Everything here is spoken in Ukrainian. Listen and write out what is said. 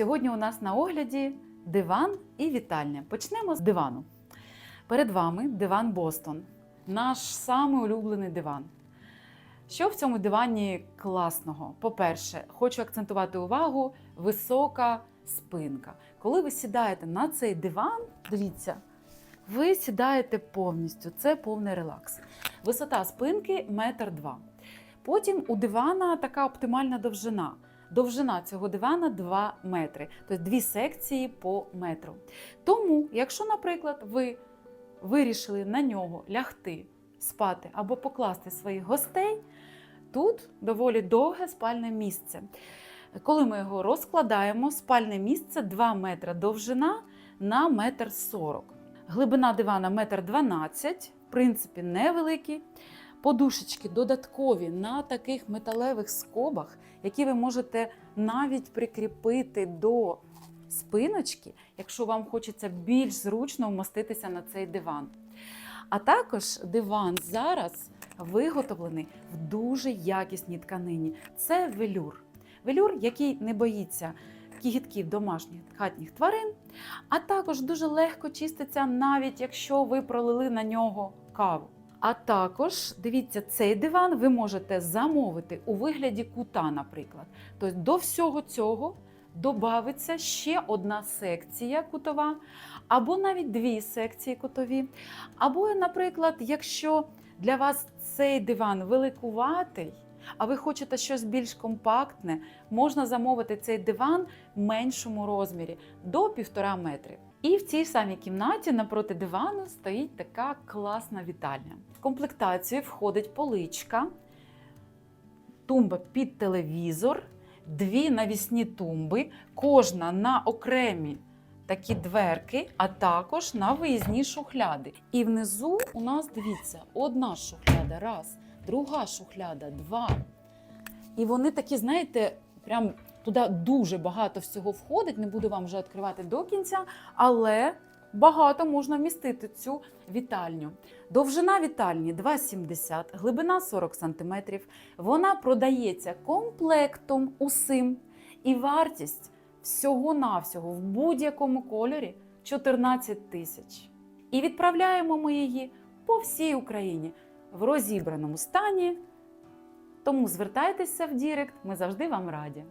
Сьогодні у нас на огляді диван і вітальня. Почнемо з дивану. Перед вами диван Бостон, наш самий улюблений диван. Що в цьому дивані класного? По-перше, хочу акцентувати увагу висока спинка. Коли ви сідаєте на цей диван, дивіться, ви сідаєте повністю, це повний релакс. Висота спинки метр два. Потім у дивана така оптимальна довжина. Довжина цього дивана 2 метри, тобто дві секції по метру. Тому, якщо, наприклад, ви вирішили на нього лягти, спати або покласти своїх гостей, тут доволі довге спальне місце. Коли ми його розкладаємо, спальне місце 2 метри довжина на метр 40. Глибина дивана метр 12, в принципі, невеликий. Подушечки додаткові на таких металевих скобах, які ви можете навіть прикріпити до спиночки, якщо вам хочеться більш зручно вмоститися на цей диван. А також диван зараз виготовлений в дуже якісній тканині. Це велюр. Велюр, який не боїться кігітків домашніх хатніх тварин, а також дуже легко чиститься, навіть якщо ви пролили на нього каву. А також дивіться, цей диван ви можете замовити у вигляді кута, наприклад. Тобто до всього цього додається ще одна секція кутова, або навіть дві секції кутові. Або, наприклад, якщо для вас цей диван великуватий, а ви хочете щось більш компактне, можна замовити цей диван в меншому розмірі до 1,5 метри. І в цій самій кімнаті напроти дивану стоїть така класна вітальня. В комплектацію входить поличка, тумба під телевізор, дві навісні тумби, кожна на окремі такі дверки, а також на виїзні шухляди. І внизу у нас, дивіться, одна шухляда, раз, друга шухляда, два. І вони такі, знаєте, прям туди дуже багато всього входить. Не буду вам вже відкривати до кінця, але багато можна вмістити цю вітальню. Довжина вітальні 2,70, глибина 40 см. Вона продається комплектом усім. І вартість всього-навсього в будь-якому кольорі 14 тисяч. І відправляємо ми її по всій Україні в розібраному стані. Тому звертайтеся в Дірект, ми завжди вам раді.